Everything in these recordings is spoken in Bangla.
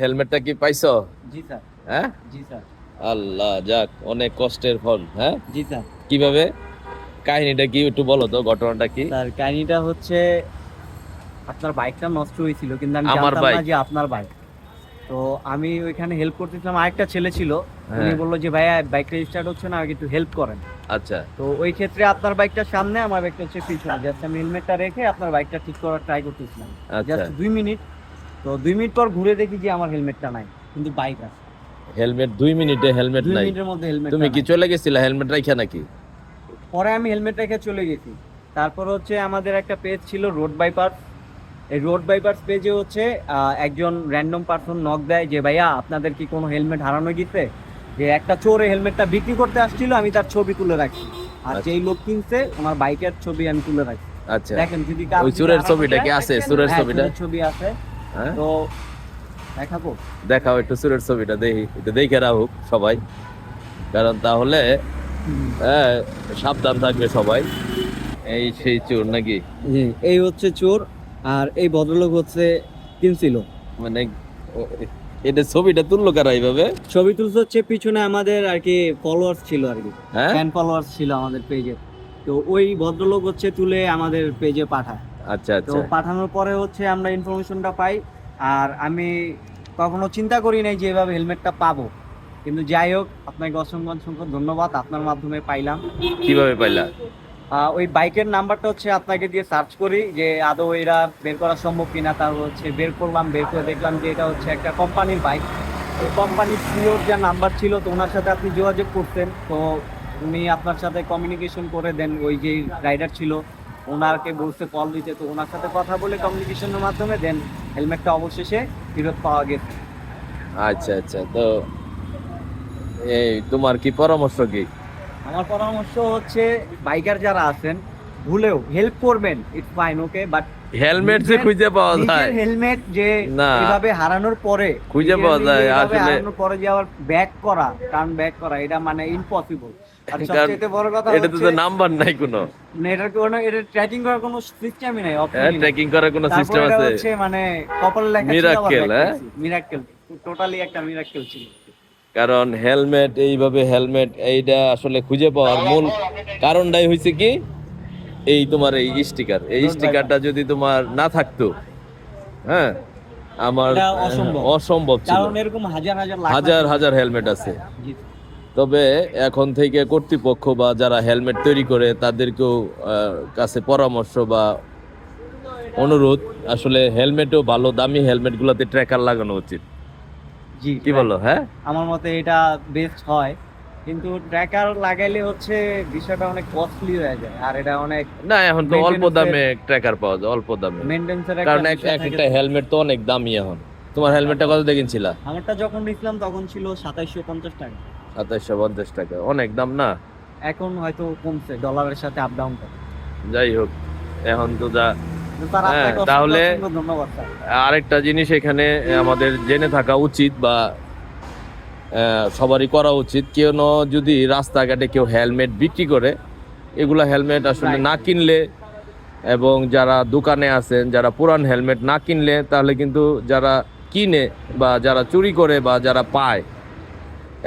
হেলমেটটা কি পাইছো? জি স্যার। হ্যাঁ? জি স্যার। আল্লাহ যাক অনেক কষ্টের ফল হ্যাঁ? জি স্যার। কীভাবে? কাহিনীটা কি একটু বলো তো ঘটনাটা কি? স্যার কাহিনীটা হচ্ছে আপনার বাইকটা নষ্ট হয়েছিল কিন্তু আমি আমার জানতাম না যে আপনার বাইক তো আমি ওইখানে হেল্প করতেছিলাম আরেকটা ছেলে ছিল। উনি হ্যাঁ বলল যে ভাইয়া বাইকটা স্টার্ট হচ্ছে না আমাকে একটু হেল্প করেন। আচ্ছা। তো ওই ক্ষেত্রে আপনার বাইকটা সামনে আমার বাইকটা হচ্ছে পিছনে। জাস্ট আমি হেলমেটটা রেখে আপনার বাইকটা ঠিক করার ট্রাই করতেছিলাম। আচ্ছা। জাস্ট দুই মিনিট তো দুই মিনিট পর ঘুরে দেখি যে আমার হেলমেটটা নাই কিন্তু বাইক আছে। হেলমেট দুই মিনিটে হেলমেট নাই। মিনিটের মধ্যে হেলমেট তুমি কি চলে গেছিলা হেলমেট রাখা নাকি? পরে আমি হেলমেট রেখে চলে গেছি। তারপর হচ্ছে আমাদের একটা পেজ ছিল রোড বাইপার এই রোড বাইপার্স পেজে হচ্ছে একজন র্যান্ডম পারসন নক দেয় যে ভাইয়া আপনাদের কি কোনো হেলমেট হারানো গেছে? যে একটা চোর হেলমেটটা বিক্রি করতে আসছিল আমি তার ছবি তুলে রাখছি। আর আচ্ছা। যেই লোক কিনছে ওনার বাইকের ছবি আমি তুলে রাখছি। আচ্ছা। দেখেন যদি ওই চোরের ছবিটা কি আছে? চোরের হ্যাঁ, ছবিটা? ছবি আছে। হ্যাঁ? তো দেখাবো। দেখাও একটু চোরের ছবিটা দেখি। একটু দেখে রাখুক সবাই। কারণ তাহলে হ্যাঁ সাবধান থাকবে সবাই। এই সেই চোর নাকি? জি এই হচ্ছে চোর আর এই ভদ্রলোক হচ্ছে কিনছিল মানে এটা ছবিটা তুললো কারা এইভাবে? ছবি তুলতে হচ্ছে পিছনে আমাদের আর কি ফলোয়ার্স ছিল আর কি। হ্যাঁ? ফ্যান ফলোয়ার্স ছিল আমাদের পেজে তো ওই ভদ্রলোক হচ্ছে তুলে আমাদের পেজে পাঠায়। আচ্ছা তো আচ্ছা। পাঠানোর পরে হচ্ছে আমরা ইনফরমেশনটা পাই। আর আমি কখনো চিন্তা করি নাই যে এভাবে হেলমেটটা পাবো। কিন্তু যাই হোক আপনাকে অসংখ্য অসংখ্য ধন্যবাদ। আপনার মাধ্যমে পাইলাম। কীভাবে পাইলা? আহ, ওই বাইকের নাম্বারটা হচ্ছে আপনাকে দিয়ে সার্চ করি যে আদৌ এরা বের করা সম্ভব কিনা। তার হচ্ছে বের করলাম বের করে দেখলাম যে এটা হচ্ছে একটা কোম্পানির বাইক। ওই কোম্পানির সিওর যা নাম্বার ছিল তো ওনার সাথে আপনি যোগাযোগ করতেন। তো উনি আপনার সাথে কমিউনিকেশন করে দেন ওই যে রাইডার ছিল। ওনাকে বলতে কল দিতে। তো ওনার সাথে কথা বলে কমিউনিকেশনের মাধ্যমে দেন হেলমেটটা অবশেষে ফেরত পাওয়া গেছে। আচ্ছা আচ্ছা। তো এই তোমার কি পরামর্শ কি? আমার পরামর্শ হচ্ছে বাইকার যারা আছেন ভুলেও হেল্প করবেন it's fine okay but helmet যে খুঁজে পাওয়া যায়। হেলমেট যে। এভাবে হারানোর পরে খুঁজে পাওয়া যায়, আসলে- হারানোর পরে যে আবার ব্যাক করা টার্ন ব্যাক করা এটা মানে ইম্পসিবল আর সবচেয়ে বড় কথা এটা তো নাম্বার নাই কোনো। এটার কোনো এটা ট্র্যাকিং করার কোনো সিস্টেমই নাই হ্যাঁ ট্রেকিং করার কোনো সিস্টেম আছে। হচ্ছে মানে কপালে লেখা Miracle, হ্যাঁ? টোটালি একটা মিরাক্কেল ছিল। কারণ হেলমেট এইভাবে হেলমেট এইটা আসলে খুঁজে পাওয়ার মূল কারণটাই হয়েছে কি? এই তোমার এই স্টিকার এই স্টিকারটা যদি তোমার না থাকতো হ্যাঁ আমার অসম্ভব। অসম্ভব ছিল। হাজার হাজার হেলমেট আছে। তবে এখন থেকে কর্তৃপক্ষ বা যারা হেলমেট তৈরি করে তাদেরকেও কাছে পরামর্শ বা অনুরোধ আসলে হেলমেটও ভালো দামি হেলমেটগুলোতে ট্র্যাকার লাগানো উচিত। জি কি বলো হ্যাঁ? আমার মতে এটা বেস্ট হয়। কিন্তু ট্র্যাকার লাগাইলে হচ্ছে বিষয়টা অনেক কস্টলি হয়ে যায়। আর এটা অনেক না এখন তো অল্প দামে ট্র্যাকার পাওয়া যায় অল্প দামে। মেনটেন্সের কারণ এক এক একটা হেলমেট তো অনেক দামি এখন। তোমার হেলমেটটা কত দেখেছিলা আমারটা যখন নিছিলাম তখন ছিল সাতাইশশো পঞ্চাশ টাকা। সাতাইশশো পঞ্চাশ টাকা অনেক দাম না? এখন হয়তো কমছে ডলারের সাথে আপ ডাউন করে যাই হোক এখন তো যা হ্যাঁ, তাহলে- আরেকটা জিনিস এখানে আমাদের জেনে থাকা উচিত বা সবারই করা উচিত। কেউ ন যদি রাস্তাঘাটে কেউ হেলমেট বিক্রি করে এগুলা হেলমেট আসলে না কিনলে এবং যারা দোকানে আছেন যারা পুরান হেলমেট না কিনলে তাহলে কিন্তু যারা কিনে বা যারা চুরি করে বা যারা পায়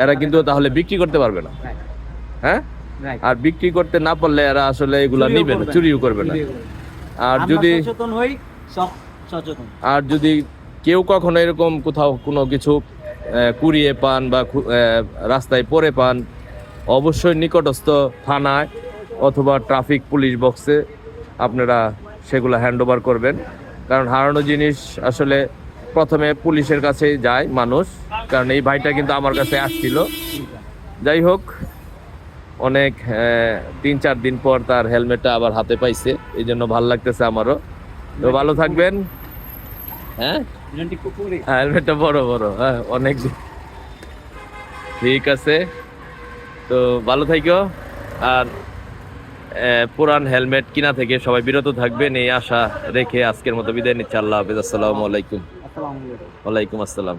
এরা কিন্তু তাহলে বিক্রি করতে পারবে না। হ্যাঁ? আর বিক্রি করতে না পারলে এরা আসলে এগুলো নিবে না চুরিও করবে না। আর যদি আর যদি কেউ কখনো এরকম কোথাও কোনো কিছু কুড়িয়ে পান বা রাস্তায় পড়ে পান, অবশ্যই নিকটস্থ থানায় অথবা ট্রাফিক পুলিশ বক্সে আপনারা সেগুলো হ্যান্ড ওভার করবেন। কারণ হারানো জিনিস আসলে প্রথমে পুলিশের কাছেই যায় মানুষ, কারণ এই ভাইটা কিন্তু আমার কাছে আসছিল। যাই হোক, অনেক তিন চার দিন পর তার হেলমেটটা আবার হাতে পাইছে, এই জন্য ভালো লাগতেছে আমারও। তো ভালো থাকবেন। হ্যাঁ? হেলমেটটা বড় বড়। হ্যাঁ অনেক ঠিক আছে। তো ভালো থাইকো। আর পুরান হেলমেট কিনা থেকে সবাই বিরত থাকবেন। এই আশা রেখে আজকের মতো বিদায় নিচ্ছি। আল্লাহ হাফিজ। আসসালামু আলাইকুম। ওয়ালাইকুম আসসালাম।